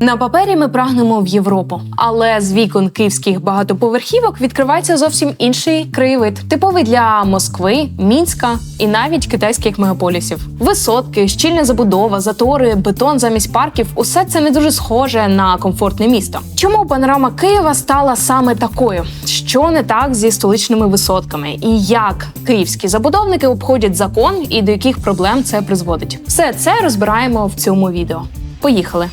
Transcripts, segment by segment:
На папері ми прагнемо в Європу, але з вікон київських багатоповерхівок відкривається зовсім інший краєвид, типовий для Москви, Мінська і навіть китайських мегаполісів. Висотки, щільна забудова, затори, бетон замість парків усе це не дуже схоже на комфортне місто. Чому панорама Києва стала саме такою? Що не так зі столичними висотками, і як київські забудовники обходять закон і до яких проблем це призводить? Все це розбираємо в цьому відео. Поїхали!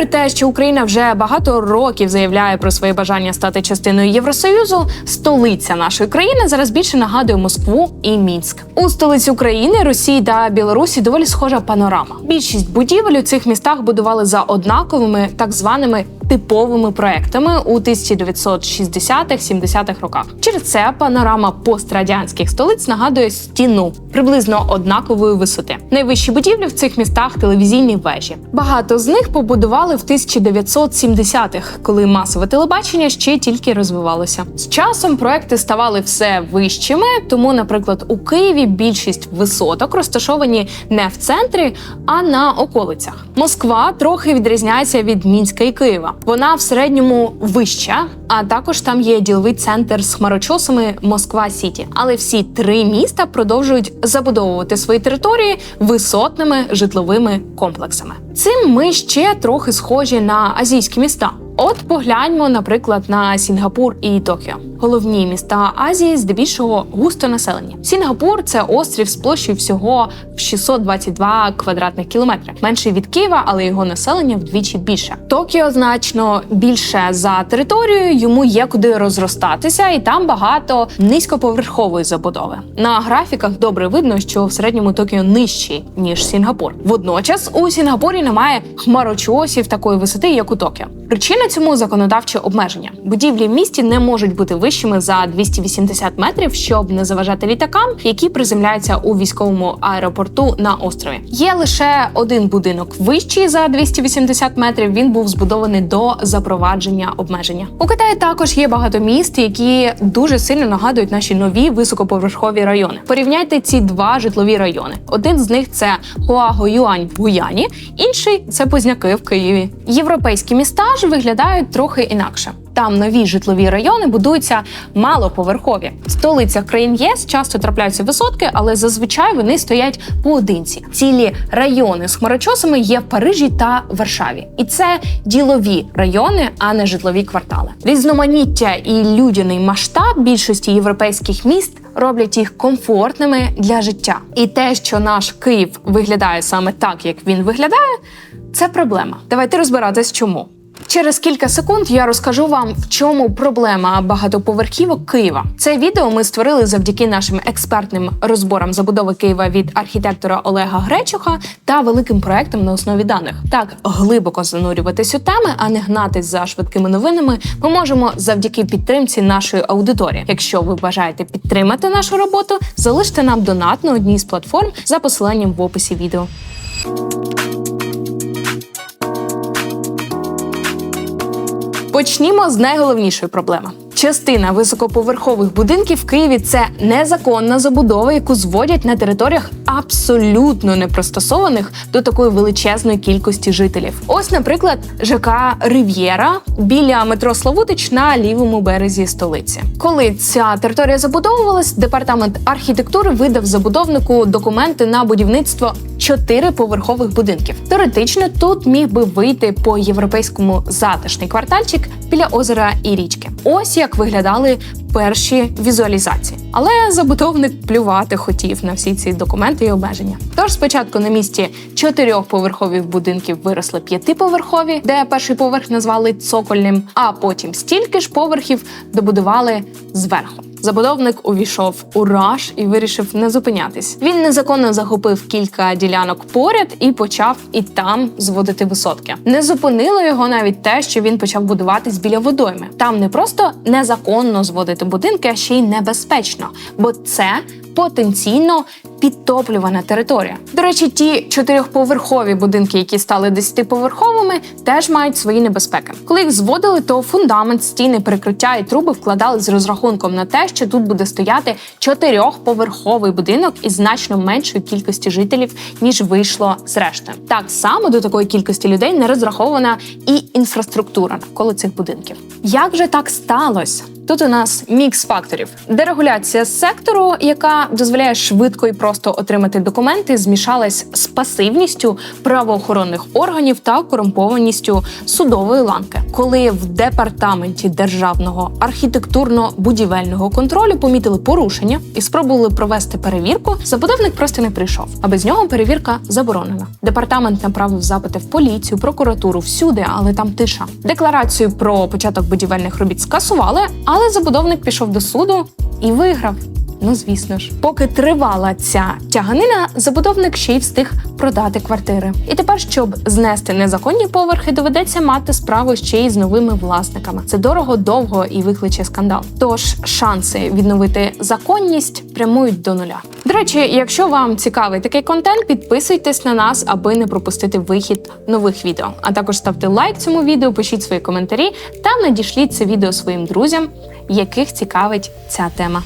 Попри те, що Україна вже багато років заявляє про своє бажання стати частиною Євросоюзу, столиця нашої країни зараз більше нагадує Москву і Мінськ. У столиці України, Росії та Білорусі доволі схожа панорама. Більшість будівель у цих містах будували за однаковими так званими типовими проектами у 1960-70-х роках. Через це панорама пострадянських столиць нагадує стіну приблизно однакової висоти. Найвищі будівлі в цих містах телевізійні вежі. Багато з них побудували в 1970-х, коли масове телебачення ще тільки розвивалося. З часом проекти ставали все вищими, тому, наприклад, у Києві більшість висоток розташовані не в центрі, а на околицях. Москва трохи відрізняється від Мінська і Києва. Вона в середньому вища, а також там є діловий центр з хмарочосами Москва Сіті. Але всі три міста продовжують забудовувати свої території висотними житловими комплексами. Цим ми ще трохи схожі на азійські міста. От погляньмо, наприклад, на Сінгапур і Токіо. Головні міста Азії здебільшого густо населені. Сінгапур це острів з площею всього в 622 квадратних кілометри. Менший від Києва, але його населення вдвічі більше. Токіо значно більше за територією, йому є куди розростатися, і там багато низькоповерхової забудови. На графіках добре видно, що в середньому Токіо нижчий ніж Сінгапур. Водночас у Сінгапурі немає хмарочосів такої висоти, як у Токіо. Причина цьому законодавче обмеження. Будівлі в місті не можуть бути вищими за 280 метрів, щоб не заважати літакам, які приземляються у військовому аеропорту на острові. Є лише один будинок вищий за 280 метрів. Він був збудований до запровадження обмеження. У Китаї також є багато міст, які дуже сильно нагадують наші нові високоповерхові райони. Порівняйте ці два житлові райони. Один з них це Хуагоюань в Гуяні, інший це Позняки в Києві. Європейські міста ж виглядають трохи інакше. Там нові житлові райони будуються малоповерхові. В столицях країн ЄС часто трапляються висотки, але зазвичай вони стоять поодинці. Цілі райони з хмарочосами є в Парижі та Варшаві, і це ділові райони, а не житлові квартали. Різноманіття і людяний масштаб більшості європейських міст роблять їх комфортними для життя. І те, що наш Київ виглядає саме так, як він виглядає, це проблема. Давайте розбиратись, чому. Через кілька секунд я розкажу вам, в чому проблема багатоповерхівок Києва. Це відео ми створили завдяки нашим експертним розборам забудови Києва від архітектора Олега Гречуха та великим проектам на основі даних. Так глибоко занурюватись у теми, а не гнатись за швидкими новинами. Ми можемо завдяки підтримці нашої аудиторії. Якщо ви бажаєте підтримати нашу роботу, залиште нам донат на одній з платформ за посиланням в описі відео. Почнімо з найголовнішої проблеми. Частина високоповерхових будинків в Києві це незаконна забудова, яку зводять на територіях абсолютно не пристосованих до такої величезної кількості жителів. Ось, наприклад, ЖК Рив'єра біля метро Славутич на лівому березі столиці. Коли ця територія забудовувалась, департамент архітектури видав забудовнику документи на будівництво чотириповерхових будинків. Теоретично тут міг би вийти по європейському затишний квартальчик біля озера і річки. Ось як виглядали перші візуалізації. Але забудовник плювати хотів на всі ці документи і обмеження. Тож спочатку на місці чотирьохповерхових будинків виросли п'ятиповерхові, де перший поверх назвали цокольним, а потім стільки ж поверхів добудували зверху. Забудовник увійшов у раж і вирішив не зупинятись. Він незаконно захопив кілька ділянок поряд і почав і там зводити висотки. Не зупинило його навіть те, що він почав будуватись біля водойми. Там не просто незаконно зводити будинки, а ще й небезпечно, бо це потенційно підтоплювана територія. До речі, ті чотирьохповерхові будинки, які стали десятиповерховими, теж мають свої небезпеки. Коли їх зводили, то фундамент, стіни, перекриття і труби вкладали з розрахунком на те, що тут буде стояти чотирьохповерховий будинок із значно меншою кількістю жителів, ніж вийшло зрештою. Так само до такої кількості людей не розрахована і інфраструктура навколо цих будинків. Як же так сталося? Тут у нас мікс факторів: дерегуляція сектору, яка дозволяє швидко і просто отримати документи, змішалась з пасивністю правоохоронних органів та корумпованістю судової ланки. Коли в департаменті державного архітектурно-будівельного контролю помітили порушення і спробували провести перевірку, забудовник просто не прийшов. А без нього перевірка заборонена. Департамент направив запити в поліцію, прокуратуру всюди, але там тиша. Декларацію про початок будівельних робіт скасували, але забудовник пішов до суду і виграв. Ну, звісно ж, поки тривала ця тяганина, забудовник ще й встиг продати квартири. І тепер, щоб знести незаконні поверхи, доведеться мати справу ще й з новими власниками. Це дорого, довго і викличе скандал. Тож шанси відновити законність прямують до нуля. До речі, якщо вам цікавий такий контент, підписуйтесь на нас, аби не пропустити вихід нових відео. А також ставте лайк цьому відео, пишіть свої коментарі та надішліть це відео своїм друзям, яких цікавить ця тема.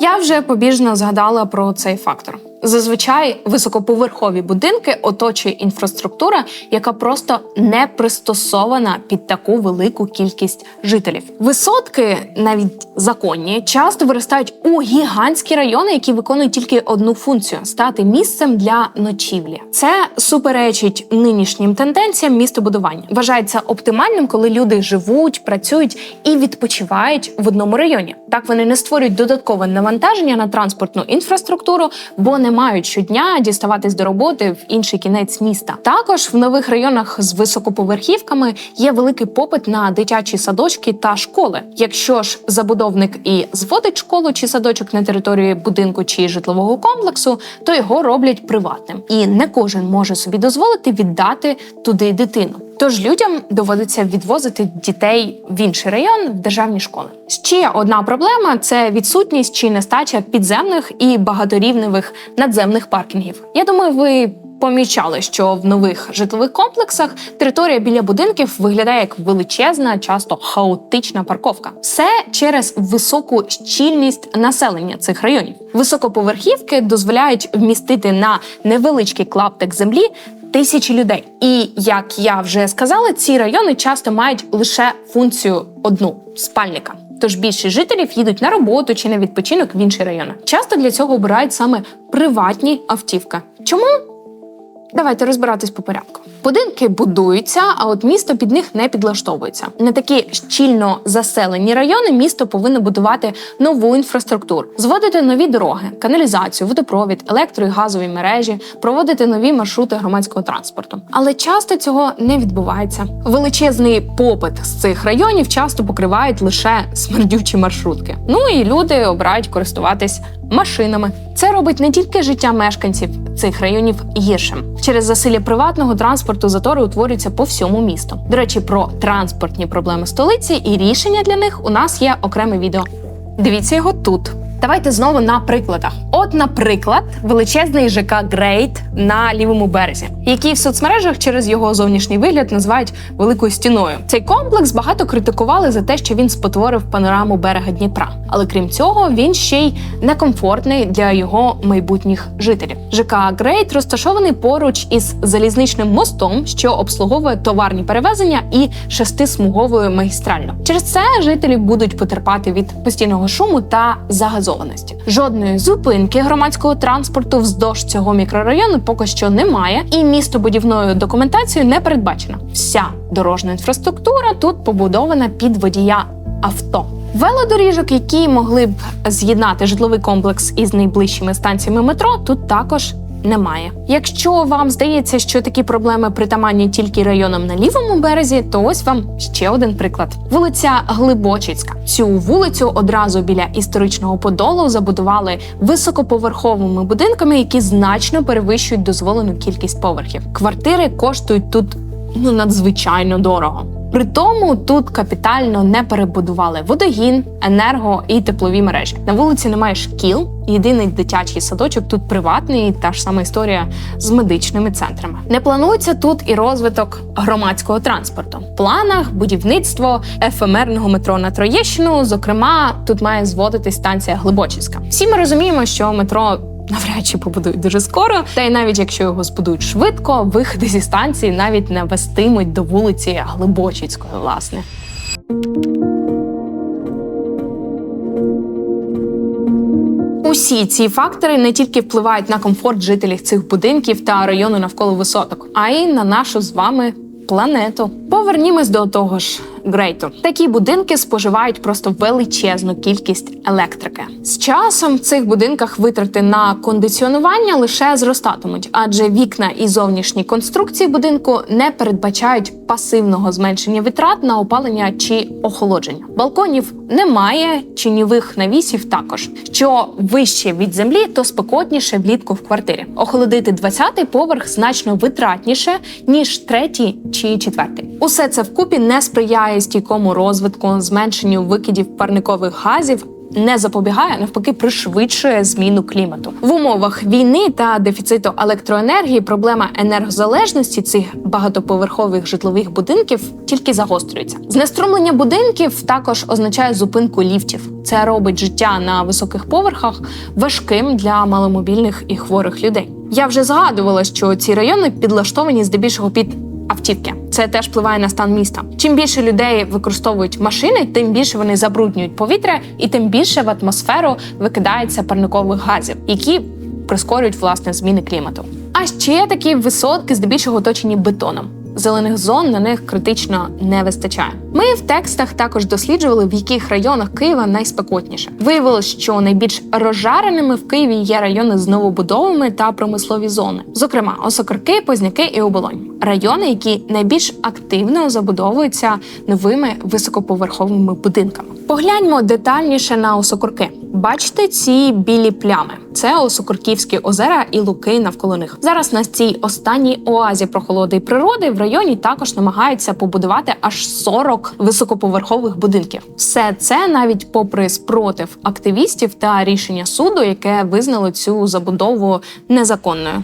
Я вже побіжно згадала про цей фактор. Зазвичай високоповерхові будинки оточує інфраструктура, яка просто не пристосована під таку велику кількість жителів. Висотки, навіть законні, часто виростають у гігантські райони, які виконують тільки одну функцію стати місцем для ночівлі. Це суперечить нинішнім тенденціям містобудування. Вважається оптимальним, коли люди живуть, працюють і відпочивають в одному районі. Так вони не створюють додаткове навантаження на транспортну інфраструктуру, бо не мають щодня діставатись до роботи в інший кінець міста. Також в нових районах з високоповерхівками є великий попит на дитячі садочки та школи. Якщо ж забудовник і зводить школу чи садочок на території будинку чи житлового комплексу, то його роблять приватним, і не кожен може собі дозволити віддати туди дитину. Тож людям доводиться відвозити дітей в інший район в державні школи. Ще одна проблема це відсутність чи нестача підземних і багаторівневих надземних паркінгів. Я думаю, ви. Помічали, що в нових житлових комплексах територія біля будинків виглядає як величезна, часто хаотична парковка. Все через високу щільність населення цих районів. Високоповерхівки дозволяють вмістити на невеличкий клаптик землі тисячі людей. І як я вже сказала, ці райони часто мають лише функцію одну спальника. Тож більшість жителів їдуть на роботу чи на відпочинок в інші райони. Часто для цього обирають саме приватні автівки. Чому? Давайте розбиратись по порядку. Будинки будуються, а от місто під них не підлаштовується. На такі щільно заселені райони місто повинно будувати нову інфраструктуру, зводити нові дороги, каналізацію, водопровід, електро і газові мережі, проводити нові маршрути громадського транспорту. Але часто цього не відбувається. Величезний попит з цих районів часто покривають лише смердючі маршрутки. Ну і люди обирають користуватись машинами. Це робить не тільки життя мешканців цих районів гіршим. Через засилля приватного транспорту затори утворюються по всьому місту. До речі, про транспортні проблеми столиці і рішення для них у нас є окреме відео. Дивіться його тут. Давайте знову на прикладах. От, наприклад, величезний ЖК Грейт на лівому березі, який в соцмережах через його зовнішній вигляд називають великою стіною. Цей комплекс багато критикували за те, що він спотворив панораму берега Дніпра. Але крім цього, він ще й некомфортний для його майбутніх жителів. ЖК Грейт розташований поруч із залізничним мостом, що обслуговує товарні перевезення і шестисмуговою магістрально. Через це жителі будуть потерпати від постійного шуму та загазованості. Жодної зупинки громадського транспорту вздовж цього мікрорайону поки що немає, і містобудівною документацією не передбачено. Вся дорожня інфраструктура тут побудована під водія авто. Велодоріжок, які могли б з'єднати житловий комплекс із найближчими станціями метро, тут також немає. Якщо вам здається, що такі проблеми притаманні тільки районам на лівому березі, то ось вам ще один приклад: вулиця Глибочицька. Цю вулицю одразу біля історичного подолу забудували високоповерховими будинками, які значно перевищують дозволену кількість поверхів. Квартири коштують тут ну надзвичайно дорого. При тому тут капітально не перебудували водогін, енерго і теплові мережі. На вулиці немає шкіл. Єдиний дитячий садочок тут приватний, та ж сама історія з медичними центрами. Не планується тут і розвиток громадського транспорту. В планах будівництво ефемерного метро на Троєщину. Зокрема, тут має зводитись станція Глибочиська. Всі ми розуміємо, що метро. Навряд чи побудують дуже скоро, та й навіть якщо його збудують швидко, виходи зі станції навіть не вестимуть до вулиці Глибочицької, власне. Усі ці фактори не тільки впливають на комфорт жителів цих будинків та району навколо висоток, а й на нашу з вами планету. Повернімось до того ж грейту. Такі будинки споживають просто величезну кількість електрики. З часом в цих будинках витрати на кондиціонування лише зростатимуть, адже вікна і зовнішні конструкції будинку не передбачають пасивного зменшення витрат на опалення чи охолодження. Балконів немає, чинівих навісів також. Що вище від землі, то спекотніше влітку в квартирі. Охолодити 20-й поверх значно витратніше ніж третій чи четвертий. Усе це вкупі не сприяє стійкому розвитку, зменшенню викидів парникових газів. Не запобігає, навпаки, пришвидшує зміну клімату в умовах війни та дефіциту електроенергії. Проблема енергозалежності цих багатоповерхових житлових будинків тільки загострюється. Знеструмлення будинків також означає зупинку ліфтів. Це робить життя на високих поверхах важким для маломобільних і хворих людей. Я вже згадувала, що ці райони підлаштовані здебільшого під автівки. Це теж впливає на стан міста. Чим більше людей використовують машини, тим більше вони забруднюють повітря, і тим більше в атмосферу викидається парникових газів, які прискорюють власне зміни клімату. А ще такі висотки здебільшого оточені бетоном. Зелених зон на них критично не вистачає. Ми в текстах також досліджували, в яких районах Києва найспекотніше. Виявилось, що найбільш розжареними в Києві є райони з новобудовами та промислові зони, зокрема Осокорки, Позняки і Оболонь. Райони, які найбільш активно забудовуються новими високоповерховими будинками. Погляньмо детальніше на осокорки. Бачите ці білі плями? Це Осокорківські озера і луки навколо них. Зараз на цій останній оазі прохолоди і природи в районі також намагаються побудувати аж 40 високоповерхових будинків. Все це навіть попри спротив активістів та рішення суду, яке визнало цю забудову незаконною.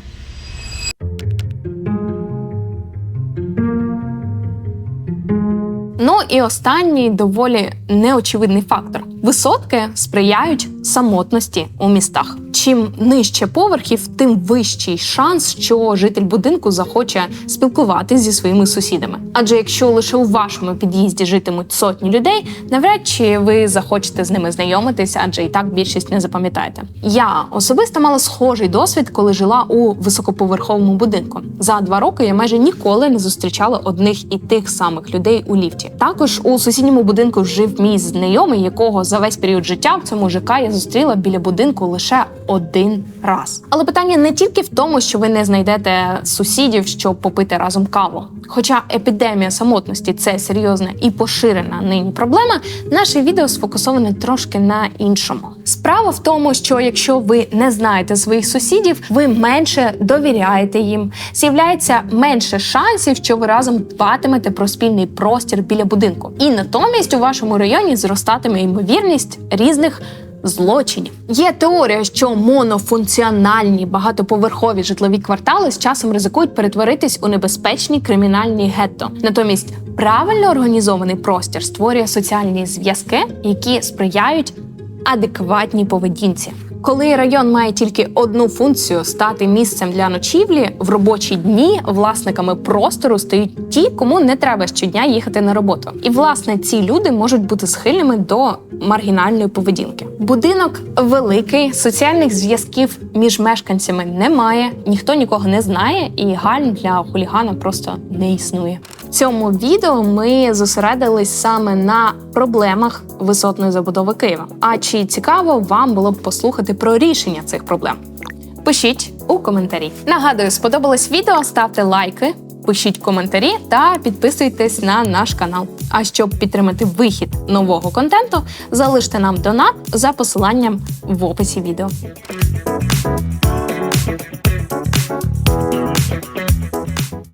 Ну і останній доволі неочевидний фактор: висотки сприяють самотності у містах. Чим нижче поверхів, тим вищий шанс, що житель будинку захоче спілкуватись зі своїми сусідами. Адже якщо лише у вашому під'їзді житимуть сотні людей, навряд чи ви захочете з ними знайомитися, адже і так більшість не запам'ятаєте. Я особисто мала схожий досвід, коли жила у високоповерховому будинку. За два роки я майже ніколи не зустрічала одних і тих самих людей у ліфті. Також у сусідньому будинку жив мій знайомий, якого за весь період життя в цьому ЖК я зустріла біля будинку лише один раз. Але питання не тільки в тому, що ви не знайдете сусідів, щоб попити разом каву. Хоча епідемія самотності це серйозна і поширена нині проблема, наше відео сфокусоване трошки на іншому. Справа в тому, що якщо ви не знаєте своїх сусідів, ви менше довіряєте їм, з'являється менше шансів, що ви разом дбатимете про спільний простір біля будинку. І натомість у вашому районі зростатиме ймовірність різних злочинів. Є теорія, що монофункціональні багатоповерхові житлові квартали з часом ризикують перетворитись у небезпечні кримінальні гетто. Натомість правильно організований простір створює соціальні зв'язки, які сприяють адекватній поведінці. Коли район має тільки одну функцію стати місцем для ночівлі, в робочі дні власниками простору стають ті, кому не треба щодня їхати на роботу. І власне ці люди можуть бути схильними до маргінальної поведінки. Будинок великий, соціальних зв'язків між мешканцями немає, ніхто нікого не знає, і гальм для хулігана просто не існує. В цьому відео ми зосередились саме на проблемах висотної забудови Києва. А чи цікаво вам було б послухати про рішення цих проблем? Пишіть у коментарі. Нагадую, сподобалось відео, ставте лайки, пишіть коментарі та підписуйтесь на наш канал. А щоб підтримати вихід нового контенту, залиште нам донат за посиланням в описі відео.